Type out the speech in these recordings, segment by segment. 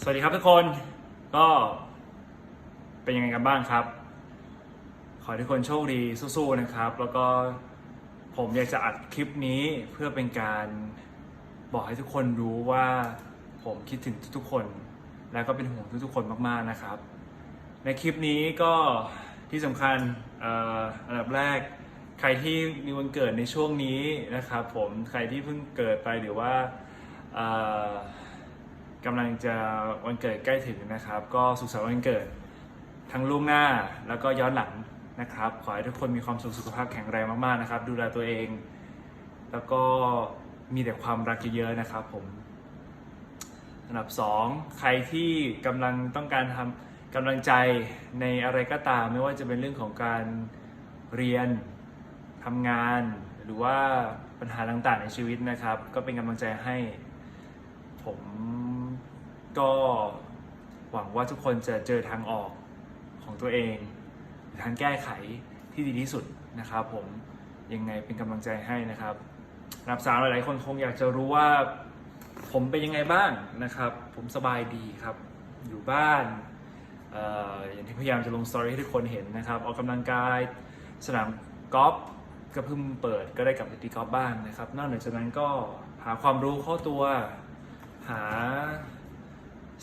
สวัสดีครับทุกคนก็เป็นยังไงกันบ้างครับ ขอให้ทุกคนโชคดีสู้ๆนะครับ แล้วก็ผมอยากจะอัดคลิปนี้เพื่อเป็นการบอกให้ทุกคนรู้ว่าผมคิดถึงทุกๆคน แล้วก็เป็นห่วงทุกๆคนมากๆนะครับ ในคลิปนี้ก็ที่สำคัญอ,อันดับแรก ใครที่มีวันเกิดในช่วงนี้นะครับ ผมใครที่เพิ่งเกิดไปหรือว่า กำลังจะวันเกิดใกล้ถึงนะครับ ก็สุขสันต์วันเกิดทั้งล่วงหน้าแล้วก็ย้อนหลังนะครับ ขอให้ทุกคนมีความสุขสุขภาพแข็งแรงมากๆนะครับ ดูแลตัวเอง แล้วก็มีแต่ความรักเยอะๆนะครับ ผมอันดับสองใครที่กำลังต้องการทำกำลังใจในอะไรก็ตาม ไม่ว่าจะเป็นเรื่องของการเรียนทำงาน หรือว่าปัญหาต่างๆในชีวิตนะครับ ก็เป็นกำลังใจให้ผม ก็หวังว่าทุกคนจะเจอทางออกของตัวเอง ทางแก้ไขที่ดีที่สุดนะครับ ผมยังไงเป็นกำลังใจให้นะครับอันดับสามหลายๆคนคงอยากจะรู้ว่า ผมเป็นยังไงบ้างนะครับ ผมสบายดีครับ อยู่บ้านออย่างที่พยายามจะลงสตอรี่ให้ทุกคนเห็นนะครับ ออกกำลังกายสนามกอล์ฟก็เพิ่งเปิดก็ได้กลับไปตีกอล์ฟบ้างนะครับ นอกจากนั้นก็หาความรู้เข้าตัวหา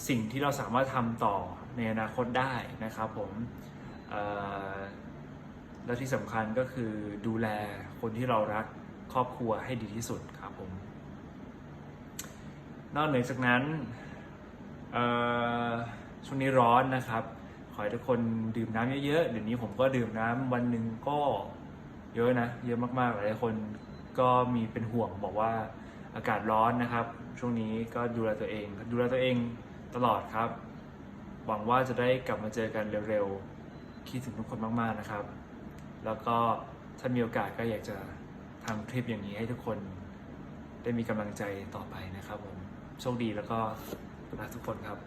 สิ่งที่เราสามารถทำต่อในอนาคตได้นะครับผมและที่สำคัญก็คือดูแลคนที่เรารักครอบครัวให้ดีที่สุดครับผม นอกเหนือจากนั้นช่วงนี้ร้อนนะครับ ขอให้ทุกคนดื่มน้ำเยอะๆ เดี๋ยวนี้ผมก็ดื่มน้ำวันหนึ่งก็เยอะนะ เยอะมากๆ หลายคนก็มีเป็นห่วงบอกว่าอากาศร้อนนะครับ ช่วงนี้ก็ดูแลตัวเอง ดูแลตัวเอง ตลอดครับ หวังว่าจะได้กลับมาเจอกันเร็วๆ คิดถึงทุกคนมากๆนะครับ แล้วก็ถ้ามีโอกาสก็อยากจะทำคลิปอย่างนี้ให้ทุกคนได้มีกำลังใจต่อไปนะครับผม โชคดีแล้วก็รักทุกคนครับ